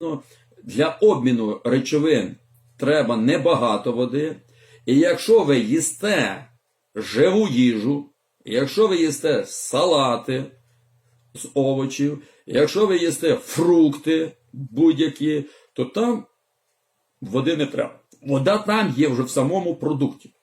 Ну, Для обміну речовин треба небагато води. І якщо ви їсте живу їжу, якщо ви їсте салати з овочів, якщо ви їсте фрукти будь-які, то там води не треба. Вода там є вже в самому продукті.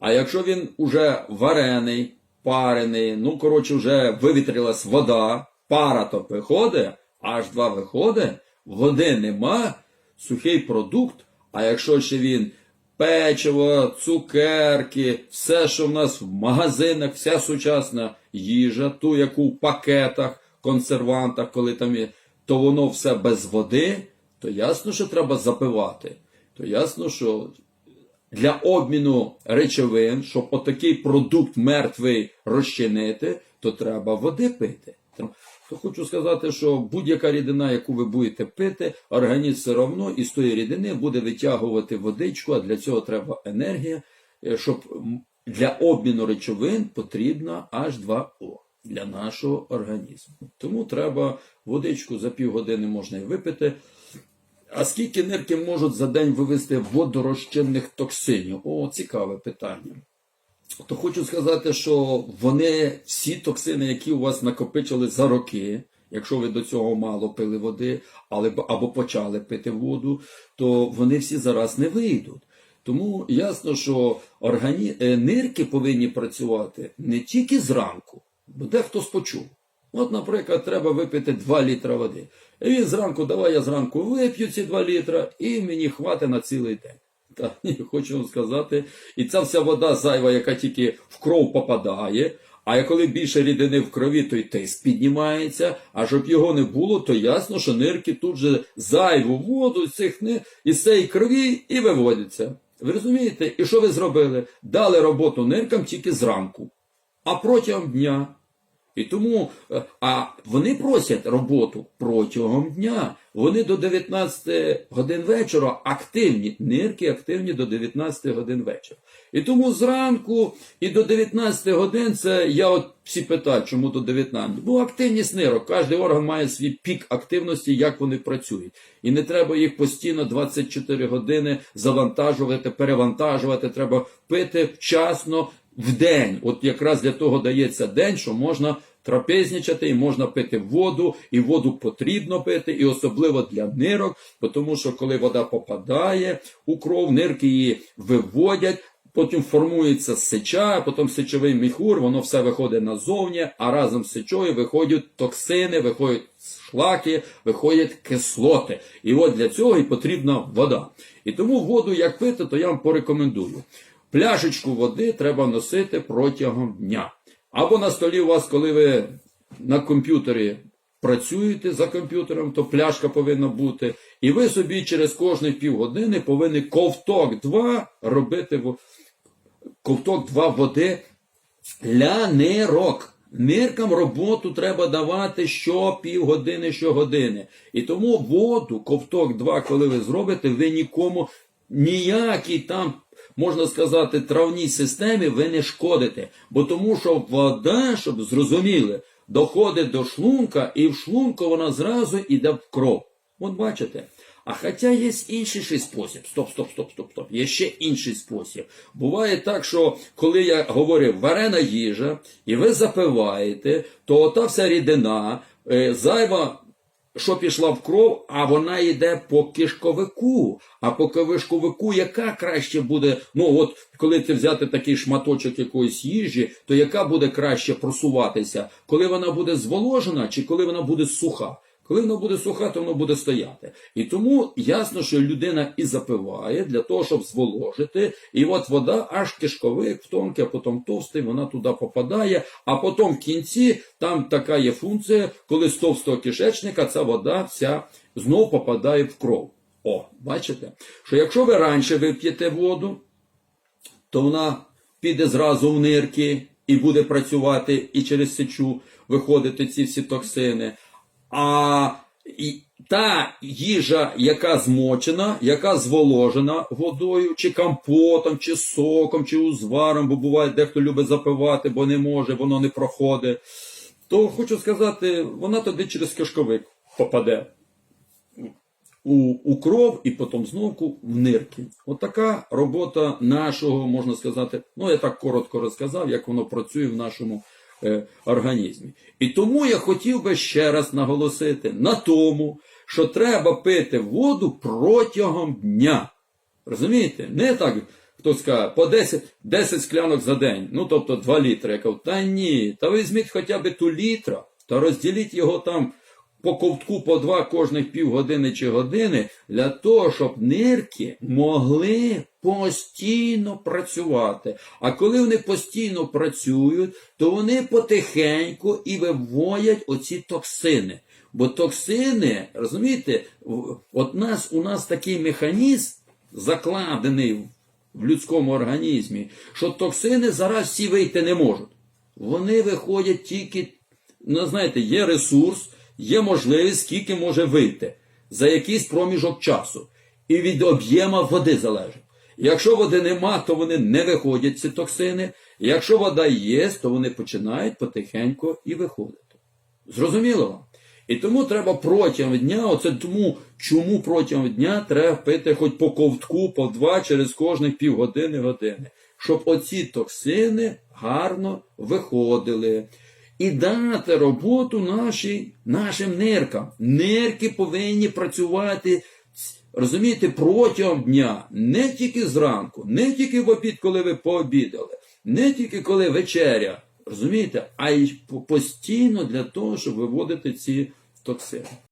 А якщо він уже варений, парений, ну, коротше, вже вивітрилась вода, пара то виходить, H2 виходить, води нема, сухий продукт, а якщо ще він печиво, цукерки, все, що в нас в магазинах, вся сучасна їжа, ту, яку в пакетах, консервантах, коли там є, то воно все без води, то ясно, що треба запивати. То ясно, що для обміну речовин, щоб отакий продукт мертвий розчинити, то треба води пити. То хочу сказати, що будь-яка рідина, яку ви будете пити, організм все одно із тої рідини буде витягувати водичку, а для цього треба енергія, е, щоб для обміну речовин потрібна H2O для нашого організму. Тому треба водичку за півгодини можна і випити. А скільки нирки можуть за день вивести водорозчинних токсинів? О, цікаве питання. То хочу сказати, що вони всі токсини, які у вас накопичили за роки, якщо ви до цього мало пили води, але або почали пити воду, то вони всі зараз не вийдуть. Тому ясно, що органі... е, нирки повинні працювати не тільки зранку, бо дехто спочув. От, наприклад, треба випити 2 літра води. І він зранку, давай я зранку вип'ю ці 2 літра, і мені хватить на цілий день. Та ні, хочу вам сказати, і ця вся вода зайва, яка тільки в кров попадає. А коли більше рідини в крові, то й тиск піднімається. А щоб його не було, то ясно, що нирки тут же зайву воду з цих ни- із цієї крові і виводяться. Ви розумієте? І що ви зробили? Дали роботу ниркам тільки зранку, а протягом дня. І тому е, а вони просять роботу протягом дня. Вони до 19 годин вечора активні, нирки активні до 19 годин вечора. І тому зранку і до 19 годин це я от всі питають, чому до 19. Бо активність нирок, кожен орган має свій пік активності, як вони працюють. І не треба їх постійно 24 години завантажувати, перевантажувати. Треба пити вчасно в день. От якраз для того дається день, що можна трапезничати і можна пити воду, і воду потрібно пити, і особливо для нирок, тому що коли вода попадає у кров, нирки її виводять. Потім формується сеча, потім сечовий міхур, воно все виходить назовні, а разом з сечою виходять токсини, виходять шлаки, виходять кислоти. І от для цього і потрібна вода. І тому воду, як пити, то я вам порекомендую. Пляшечку води треба носити протягом дня. Або на столі у вас, коли ви на комп'ютері працюєте за комп'ютером, то пляшка повинна бути. І ви собі через кожні півгодини повинні ковток 2 робити ковток 2 води для нирок. Ниркам роботу треба давати що півгодини, щогодини. І тому воду, ковток 2, коли ви зробите, ви нікому ніякій там, можна сказати, травній системі ви не шкодите. Бо тому що вода, щоб зрозуміли, доходить до шлунка, і в шлунку вона зразу йде в кров. От бачите. А хоча є інший спосіб. Стоп, стоп, стоп, стоп, стоп. Є ще інший спосіб. Буває так, що коли я говорю варена їжа, і ви запиваєте, то ота вся рідина, е, зайва, що пішла в кров, а вона йде по кишковику. А по кишковику яка краще буде, ну от коли ти взяти такий шматочок якоїсь їжі, то яка буде краще просуватися? Коли вона буде зволожена, чи коли вона буде суха? Коли воно буде суха, то воно буде стояти. І тому ясно, що людина і запиває для того, щоб зволожити. І от вода аж кишковик в тонкий, а потім товстий, вона туди попадає. А потім в кінці там така є функція, коли з товстого кишечника ця вода вся знов попадає в кров. О, бачите? Що якщо ви раніше вип'єте воду, то вона піде зразу в нирки і буде працювати і через сечу виходити ці всі токсини. А та їжа, яка змочена, яка зволожена водою, чи компотом, чи соком, чи узваром, бо буває, дехто любить запивати, бо не може, воно не проходить, то хочу сказати, вона тоді через кишковик попаде. у, у кров і потім знову в нирки. Отака робота нашого, можна сказати, ну я так коротко розказав, як воно працює в нашому організмі. І тому я хотів би ще раз наголосити на тому, що треба пити воду протягом дня. Розумієте? Не так, хто скаже, по 10, 10 склянок за день, ну тобто 2 літри. Я кажу, та ні, та візьміть хоча б ту літра, та розділіть його там по ковтку по два кожних півгодини чи години, для того, щоб нирки могли постійно працювати. А коли вони постійно працюють, то вони потихеньку і виводять оці токсини. Бо токсини, розумієте, от нас, у нас такий механізм закладений в людському організмі, що токсини зараз всі вийти не можуть. Вони виходять тільки, ну знаєте, є ресурс, є можливість, скільки може вийти за якийсь проміжок часу. І від об'єма води залежить. Якщо води нема, то вони не виходять, ці токсини. Якщо вода є, то вони починають потихеньку і виходити. Зрозуміло вам? І тому треба протягом дня, оце тому, чому протягом дня треба пити хоч по ковтку, по два через кожних півгодини години, щоб оці токсини гарно виходили. І дати роботу наші, нашим ниркам. Нирки повинні працювати, розумієте, протягом дня, не тільки зранку, не тільки в обід, коли ви пообідали, не тільки коли вечеря, розумієте, а й постійно для того, щоб виводити ці токсини.